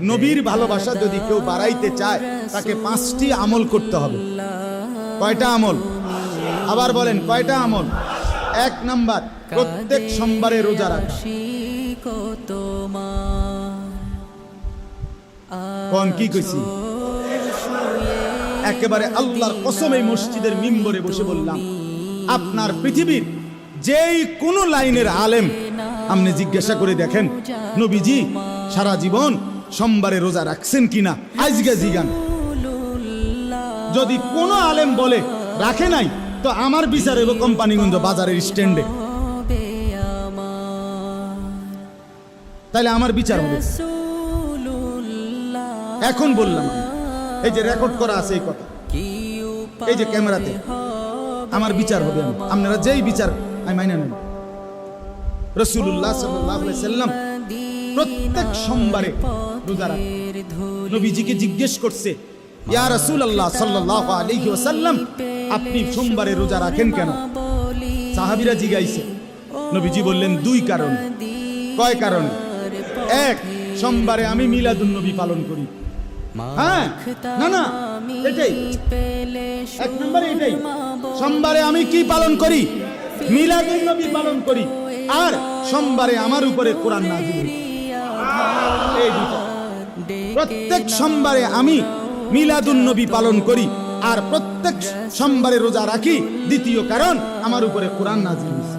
নবীর ভালোবাসা যদি কেউ বাড়াইতে চায়, তাকে পাঁচটি আমল করতে হবে। কয়টা আমল? আবার বলেন, কয়টা আমল? এক নাম্বার, প্রত্যেক সোমবারে রোজা রাখা। কি কইছি? একেবারে আল্লাহর কসম এই মসজিদের মিম্বরে বসে বললাম, আপনার পৃথিবীর যেই কোন লাইনের আলেম, আপনি জিজ্ঞাসা করে দেখেন, নবীজি, সারা জীবন সোমবারে রোজা রাখছেন কিনা? আজকে জিগান। যদি কোনো আলেম বলে, রাখে নাই তো আমার বিচার এবং কোম্পানিগঞ্জ বাজারের স্ট্যান্ডে। তাহলে আমার বিচার হবে। এখন বললাম এই যে রেকর্ড করা আছে এই কথা, এই যে ক্যামেরাতে, আমার বিচার হবে আপনারা যেই বিচার, আমি মাইনা নেন রসুল্লাহ সাল্লাম প্রত্যেক সোমবারে নবীজিকে জিজ্ঞেস করছে, ইয়া আপনি সোমবারে রোজা রাখেন কেন? সাহাবীরা জিগাইছে নবীজি বললেন, দুই কারণ। কয় কারণ? এক, সোমবারে আমি মিলাদুন নবী পালন করি। হ্যাঁ না না, এটাই। এক এটাই। সোমবারে আমি কি পালন করি? মিলাদুন পালন করি। আর সোমবারে আমার উপরে কোরআন নাজিল প্রত্যেক সোমবারে আমি মিলাদুন নবী পালন করি আর প্রত্যেক সোমবারে রোজা রাখি। দ্বিতীয় কারণ, আমার উপরে কোরআন নাজিল হয়েছে।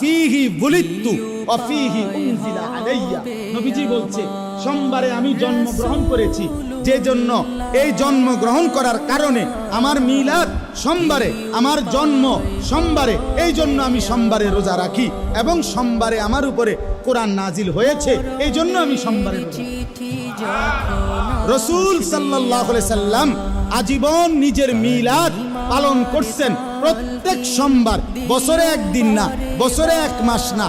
ফিহি বুলিত্তু ওয়া ফিহি উনজিলা আলাইয়া। নবীজি বলছে, সোমবারে আমি জন্মগ্রহণ করেছি। যে জন্য এই জন্ম গ্রহণ করার কারণে আমার মিলাদ সোমবারে, আমার জন্ম সোমবারে, এই জন্য আমি সোমবারে রোজা রাখি এবং সোমবারে আমার উপরে কোরআন নাজিল হয়েছে, এই জন্য আমি সোমবারে রসুল সাল্লাহ সাল্লাম আজীবন নিজের মিলাদ পালন করছেন প্রত্যেক সোমবার, বছরে একদিন না, বছরে এক মাস না।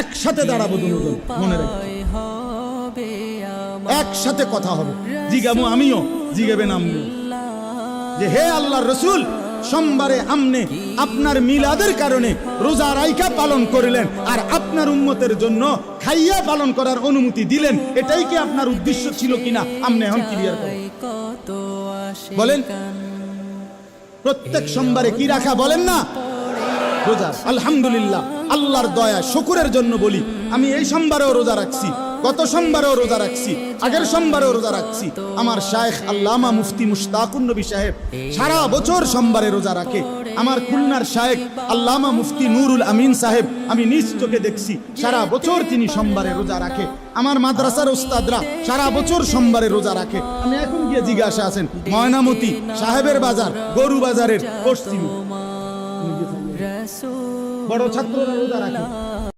একসাথে দাঁড়াবো দুজন। মনে একসাথে কথা হবে। জিগামু আমিও জিগাবেন আপনিও যে হে আল্লাহর রসুল সোমবারে আমনে আপনার মিলাদের কারণে রোজা রাইকা পালন করিলেন আর আপনার উম্মতের জন্য খাইয়া পালন করার অনুমতি দিলেন। এটাই কি আপনার উদ্দেশ্য ছিল কিনা? আমনে এখন ক্লিয়ার করেন বলেন প্রত্যেক সোমবারে কি রাখা বলেন না? রোজা আলহামদুলিল্লাহ। আল্লাহর দয়া, শুকুরের জন্য বলি। আমি এই সোমবারেও রোজা রাখছি, গত সোমবারেও রোজা রাখছি, আগের সোমবারেও রোজা রাখছি। আমার শায়েখ আল্লামা মুফতি মুশতাকুন নবী সাহেব সারা বছর সোমবারে রোজা রাখে। আমার খুলনার শায়েখ আল্লামা মুফতি নুরুল আমিন সাহেব, আমি নিজ চোখে দেখছি, সারা বছর তিনি সোমবারে রোজা রাখে। আমার মাদ্রাসার ওস্তাদরা সারা বছর সোমবারে রোজা রাখে। আমি এখন গিয়ে জিজ্ঞাসা আছেন, ময়নামতি সাহেবের বাজার, গরু বাজারের পশ্চিমে। বড় ছাত্ররা রোজা